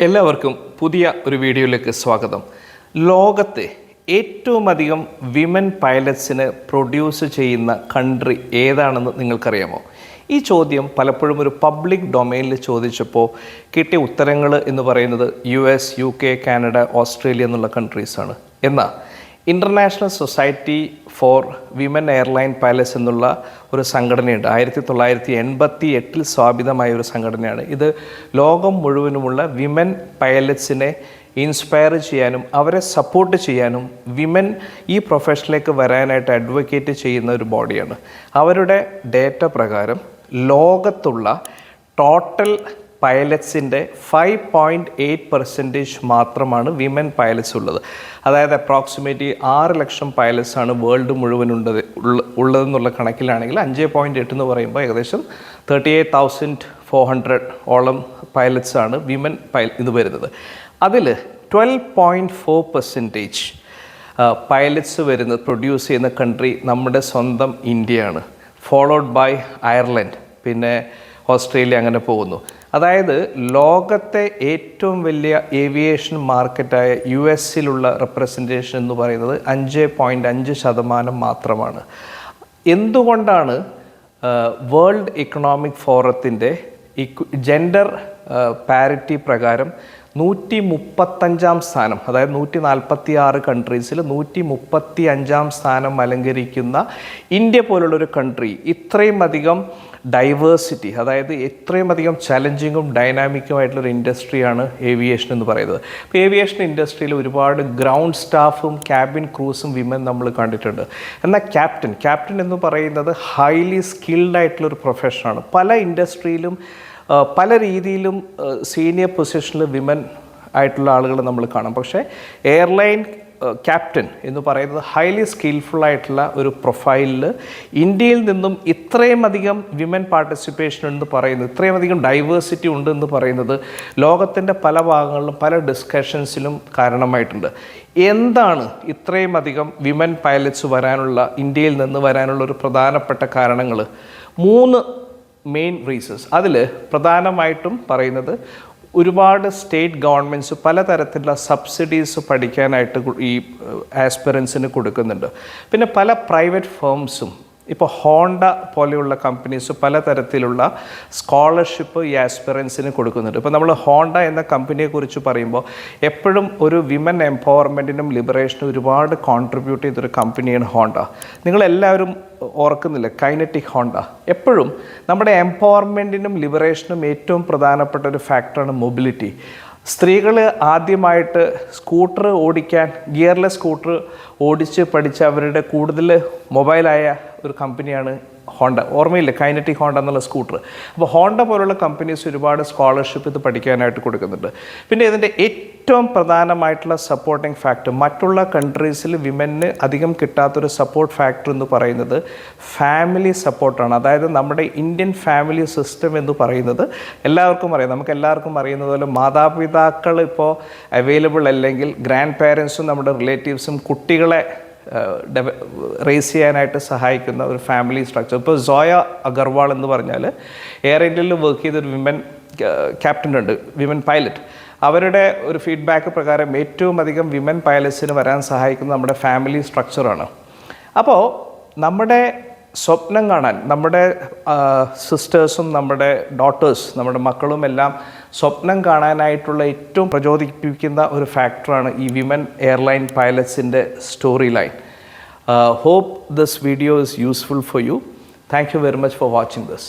എല്ലാവർക്കും പുതിയ ഒരു വീഡിയോയിലേക്ക് സ്വാഗതം. ലോകത്തെ ഏറ്റവും അധികം വിമൻ പൈലറ്റ്സിന് പ്രൊഡ്യൂസ് ചെയ്യുന്ന കൺട്രി ഏതാണെന്ന് നിങ്ങൾക്കറിയാമോ? ഈ ചോദ്യം പലപ്പോഴും ഒരു പബ്ലിക് ഡൊമൈനിൽ ചോദിച്ചപ്പോൾ കിട്ടിയ ഉത്തരങ്ങൾ എന്ന് പറയുന്നത് U S U K Canada Australia എന്നുള്ള കൺട്രീസാണ് എന്നാൽ international society for women airline pilots എന്നുള്ള ഒരു സംഘടനയുണ്ട്. ആയിരത്തി തൊള്ളായിരത്തി എൺപത്തി എട്ടിൽ സ്ഥാപിതമായ ഒരു സംഘടനയാണ്. ഇത് ലോകം മുഴുവനുമുള്ള വിമൻ പൈലറ്റ്സിനെ ഇൻസ്പയർ ചെയ്യാനും അവരെ സപ്പോർട്ട് ചെയ്യാനും വിമൻ ഈ പ്രൊഫഷനിലേക്ക് വരാനായിട്ട് അഡ്വക്കേറ്റ് ചെയ്യുന്ന ഒരു ബോഡിയാണ് അവരുടെ ഡേറ്റ പ്രകാരം ലോകത്തുള്ള ടോട്ടൽ പൈലറ്റ്സിന്റെ ഫൈവ് പോയിന്റ് എയ്റ്റ് പെർസെന്റേജ് മാത്രമാണ് വിമൻ പൈലറ്റ്സ് ഉള്ളത്. അതായത് അപ്രോക്സിമേറ്റ്ലി ആറ് ലക്ഷം പൈലറ്റ്സ് ആണ് വേൾഡ് മുഴുവൻ ഉള്ളത് ഉള്ളതെന്നുള്ള കണക്കിലാണെങ്കിൽ അഞ്ച് പോയിന്റ് എട്ട് എന്ന് പറയുമ്പോൾ ഏകദേശം thirty eight thousand four hundred ഓളം പൈലറ്റ്സ് ആണ് വിമൻ പൈ ഇത് വരുന്നത്. അതിൽ twelve point four percentage pilots വരുന്നത് പ്രൊഡ്യൂസ് ചെയ്യുന്ന കൺട്രി നമ്മുടെ സ്വന്തം ഇന്ത്യയാണ്. ഫോളോഡ് ബൈ അയർലൻഡ് പിന്നെ ഓസ്ട്രേലിയ അങ്ങനെ പോകുന്നു. അതായത് ലോകത്തെ ഏറ്റവും വലിയ ഏവിയേഷൻ മാർക്കറ്റായ യു എസിലുള്ള റെപ്രസെന്റേഷൻ എന്ന് പറയുന്നത് അഞ്ച് പോയിന്റ് അഞ്ച് ശതമാനം മാത്രമാണ്. എന്തുകൊണ്ടാണ് വേൾഡ് ഇക്കണോമിക് ഫോറത്തിന്റെ ജെൻഡർ പാരിറ്റി പ്രകാരം നൂറ്റി മുപ്പത്തഞ്ചാം സ്ഥാനം അതായത് നൂറ്റി നാൽപ്പത്തി ആറ് കൺട്രീസിൽ നൂറ്റി മുപ്പത്തി അഞ്ചാം സ്ഥാനം അലങ്കരിക്കുന്ന ഇന്ത്യ പോലുള്ളൊരു കൺട്രി ഇത്രയും അധികം ഡൈവേഴ്സിറ്റി അതായത് എത്രയും അധികം ചലഞ്ചിങ്ങും ഡൈനാമിക്കുമായിട്ടുള്ളൊരു ഇൻഡസ്ട്രിയാണ് ഏവിയേഷൻ എന്ന് പറയുന്നത്. ഇപ്പോൾ ഏവിയേഷൻ ഇൻഡസ്ട്രിയിൽ ഒരുപാട് ഗ്രൗണ്ട് സ്റ്റാഫും ക്യാബിൻ ക്രൂസും വിമൻ നമ്മൾ കണ്ടിട്ടുണ്ട്. എന്നാൽ ക്യാപ്റ്റൻ ക്യാപ്റ്റൻ എന്ന് പറയുന്നത് ഹൈലി സ്കിൽഡ് ആയിട്ടുള്ളൊരു പ്രൊഫഷനാണ് പല ഇൻഡസ്ട്രിയിലും പല രീതിയിലും സീനിയർ പൊസിഷനിൽ വിമൻ ആയിട്ടുള്ള ആളുകൾ നമ്മൾ കാണാം. പക്ഷേ എയർലൈൻ ക്യാപ്റ്റൻ എന്ന് പറയുന്നത് ഹൈലി സ്കിൽഫുൾ ആയിട്ടുള്ള ഒരു പ്രൊഫൈലിൽ ഇന്ത്യയിൽ നിന്നും ഇത്രയും അധികം വിമൻ പാർട്ടിസിപ്പേഷൻ എന്ന് പറയുന്നത് ഇത്രയും അധികം ഡൈവേഴ്സിറ്റി ഉണ്ട് എന്ന് പറയുന്നത് ലോകത്തിന്റെ പല ഭാഗങ്ങളിലും പല ഡിസ്കഷൻസിലും കാരണമായിട്ടുണ്ട്. എന്താണ് ഇത്രയും അധികം വിമൻ പൈലറ്റ്സ് വരാനുള്ള ഇന്ത്യയിൽ നിന്ന് വരാനുള്ള ഒരു പ്രധാനപ്പെട്ട കാരണങ്ങൾ മൂന്ന് മെയിൻ റീസൺസ് അതിൽ പ്രധാനമായിട്ടും പറയുന്നത് ഒരുപാട് സ്റ്റേറ്റ് ഗവൺമെന്റ്സ് പലതരത്തിലുള്ള സബ്സിഡീസ് പഠിക്കാനായിട്ട് ഈ ആസ്പിറൻസിന് കൊടുക്കുന്നുണ്ട്. പിന്നെ പല പ്രൈവറ്റ് ഫേംസും ഇപ്പോൾ ഹോണ്ട പോലെയുള്ള കമ്പനീസ് പലതരത്തിലുള്ള സ്കോളർഷിപ്പ് ഈ ആസ്പിറൻസിന് കൊടുക്കുന്നുണ്ട്. ഇപ്പോൾ നമ്മൾ ഹോണ്ട എന്ന കമ്പനിയെക്കുറിച്ച് പറയുമ്പോൾ എപ്പോഴും ഒരു വിമൻ എംപവർമെന്റിനും ലിബറേഷനും ഒരുപാട് കോൺട്രിബ്യൂട്ട് ചെയ്തൊരു കമ്പനിയാണ് ഹോണ്ട. നിങ്ങളെല്ലാവരും ഓർക്കുന്നില്ല? Kinetic Honda. എപ്പോഴും നമ്മുടെ എംപവർമെന്റിനും ലിബറേഷനും ഏറ്റവും പ്രധാനപ്പെട്ട ഒരു ഫാക്ടറാണ് മൊബിലിറ്റി. സ്ത്രീകൾ ആദ്യമായിട്ട് സ്കൂട്ടർ ഓടിക്കാൻ ഗിയർലെസ് സ്കൂട്ടർ ഓടിച്ച് പഠിച്ച അവരുടെ കൂടുതൽ മൊബൈലായ ഒരു കമ്പനിയാണ് ഹോണ്ട ഓർമ്മയില്ല? കൈനറ്റിക് ഹോണ്ട എന്നുള്ള സ്കൂട്ടർ അപ്പോൾ ഹോണ്ട പോലുള്ള കമ്പനീസ് ഒരുപാട് സ്കോളർഷിപ്പ് ഇത് പഠിക്കാനായിട്ട് കൊടുക്കുന്നുണ്ട്. പിന്നെ ഇതിന്റെ ഏറ്റവും പ്രധാനമായിട്ടുള്ള സപ്പോർട്ടിംഗ് ഫാക്ടർ മറ്റുള്ള കൺട്രീസിൽ വിമന് അധികം കിട്ടാത്തൊരു സപ്പോർട്ട് ഫാക്ടർ എന്ന് പറയുന്നത് ഫാമിലി സപ്പോർട്ടാണ് അതായത് നമ്മുടെ ഇന്ത്യൻ ഫാമിലി സിസ്റ്റം എന്ന് പറയുന്നത് എല്ലാവർക്കും അറിയാം. നമുക്ക് എല്ലാവർക്കും അറിയുന്നത് പോലെ മാതാപിതാക്കൾ ഇപ്പോൾ അവൈലബിൾ അല്ലെങ്കിൽ ഗ്രാൻഡ് പേരൻസും നമ്മുടെ റിലേറ്റീവ്സും കുട്ടികളെ റേസ് ചെയ്യാനായിട്ട് സഹായിക്കുന്ന ഒരു ഫാമിലി സ്ട്രക്ചർ ഇപ്പോൾ സോയ അഗർവാൾ എന്ന് പറഞ്ഞാൽ എയർ ഇന്ത്യയിൽ വർക്ക് ചെയ്തൊരു വിമൻ ക്യാപ്റ്റൻ ഉണ്ട് വിമൻ പൈലറ്റ് അവരുടെ ഒരു ഫീഡ്ബാക്ക് പ്രകാരം ഏറ്റവും അധികം വിമൻ പൈലറ്റ്സിന് വരാൻ സഹായിക്കുന്ന നമ്മുടെ ഫാമിലി സ്ട്രക്ചറാണ് അപ്പോൾ നമ്മുടെ സ്വപ്നം കാണാൻ നമ്മുടെ സിസ്റ്റേഴ്സും നമ്മുടെ ഡോട്ടേഴ്സ് നമ്മുടെ മക്കളും എല്ലാം സ്വപ്നം കാണാനായിട്ടുള്ള ഏറ്റവും പ്രചോദിപ്പിക്കുന്ന ഒരു ഫാക്ടറാണ് ഈ women airline പൈലറ്റ്സിന്റെ story line. Hope this video is useful for you. Thank you very much for watching this.